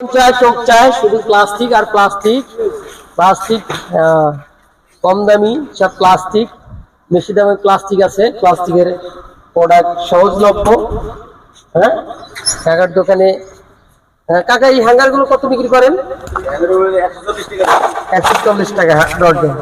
চায় চোখ চায় শুধু প্লাস্টিক আর প্লাস্টিক প্লাস্টিক কম দামি সব প্লাস্টিক বেশি দামে প্লাস্টিক আছে। প্লাস্টিকের প্রোডাক্ট সহজলভ্য। হ্যাঁ? কাকার দোকানে হ্যাঁ, কাকা এই হ্যাঙ্গারগুলো কত বিক্রি করেন? একশো চল্লিশ টাকা হ্যাঁ, ডর্জন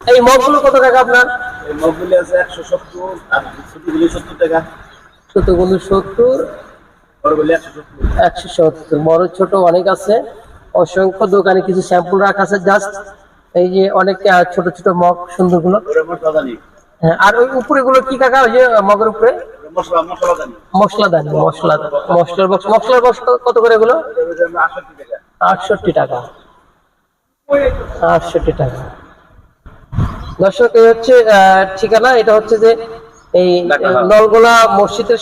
এই মগগুলো কত টাকা আপনার? মগগুলি আছে একশো সত্তর আর সত্তর টাকা। ছোটগুলো সত্তর একশো সত্তর বড় ছোট অনেক আছে। অসংখ্য দোকানে কিছু রাখা আছে জাস্ট এই যে অনেক ছোট ছোট মগ মশলা দানি। হ্যাঁ, আর ওই উপরে গুলো কি কাকা ওই যে মগের উপরে? মশলার বক্স মশলার বক্স কত করে এগুলো? আটষট্টি টাকা। আটষট্টি টাকা। দর্শক এই হচ্ছে ঠিকানা এটা হচ্ছে যে এই নলগোলা মসজিদের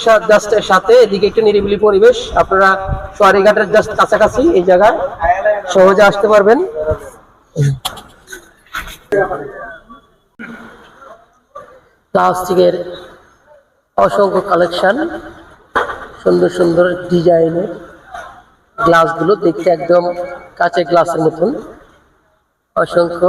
সাথে এদিকে একটু নিরিবিলি পরিবেশ। আপনারা সোয়ারিঘাটের জাস্ট কাছাকাছি এই জায়গায় সহজে আসতে পারবেন। প্লাস্টিকের অসংখ্য কালেকশন সুন্দর সুন্দর ডিজাইনের গ্লাসগুলো দেখতে একদম কাঁচের গ্লাসের মতন। অসংখ্য